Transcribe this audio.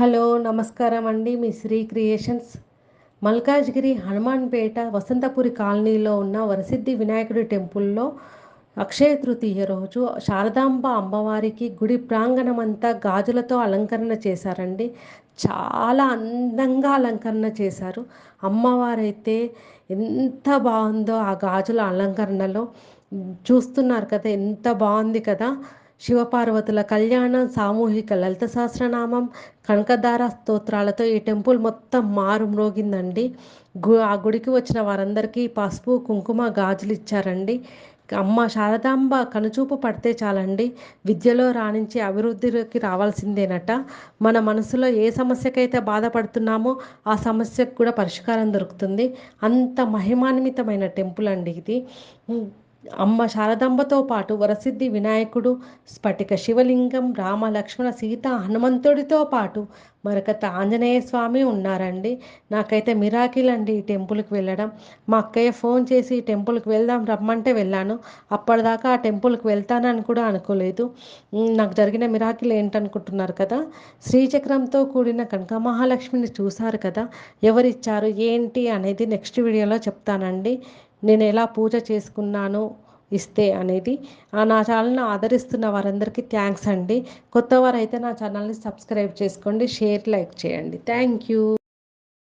Hello నమస్కారం అండి. మీ శ్రీ క్రియేషన్స్. మల్కాజ్గిరి హనుమాన్పేట వసంతపురి కాలనీలో ఉన్న వరసిద్ధి వినాయకుడి టెంపుల్లో అక్షయ తృతీయ రోజు శారదాంబ అమ్మవారికి గుడి ప్రాంగణం అంతా గాజులతో అలంకరణ చేశారండి. చాలా అందంగా అలంకరణ చేశారు. అమ్మవారైతే ఎంత బాగుందో ఆ గాజుల అలంకరణలో. చూస్తున్నారు కదా ఎంత బాగుంది కదా. శివపార్వతుల కళ్యాణం సామూహిక లలిత సహస్రనామం కనకధార స్తోత్రాలతో ఈ టెంపుల్ మొత్తం మారు మ్రోగిందండి గు ఆ గుడికి వచ్చిన వారందరికీ పసుపు కుంకుమ గాజులు ఇచ్చారండి. అమ్మ శారదాంబ కనుచూపు పడితే చాలండి. విద్యలో రాణించి అభివృద్ధిలోకి రావాల్సిందేనట. మన మనసులో ఏ సమస్యకైతే బాధపడుతున్నామో ఆ సమస్యకు కూడా పరిష్కారం దొరుకుతుంది. అంత మహిమాన్వితమైన టెంపుల్ అండి ఇది. అమ్మ శారదాంబతో పాటు వరసిద్ధి వినాయకుడు స్ఫటిక శివలింగం రామ లక్ష్మణ సీత హనుమంతుడితో పాటు మరొక ఆంజనేయ స్వామి ఉన్నారండి. నాకైతే మిరాకిల్ అండి ఈ టెంపుల్కి వెళ్ళడం. మా అక్కయ్య ఫోన్ చేసి ఈ టెంపుల్కి వెళ్దాం రమ్మంటే వెళ్ళాను. అప్పటిదాకా ఆ టెంపుల్కి వెళ్తానని కూడా అనుకోలేదు. నాకు జరిగిన మిరాకిల్ ఏంటనుకుంటున్నారు కదా? శ్రీచక్రంతో కూడిన కనక మహాలక్ష్మిని చూశారు కదా? ఎవరిచ్చారు? ఏంటి? అనేది నెక్స్ట్ వీడియోలో చెప్తానండి. నేను ఎలా పూజ చేసుకున్నానో ఇస్తే అనేది. నా ఛానల్ని ఆదరిస్తున్న వారందరికీ థ్యాంక్స్ అండి. కొత్త వారైతే నా ఛానల్ని సబ్స్క్రైబ్ చేసుకోండి షేర్ లైక్ చేయండి. Thank you.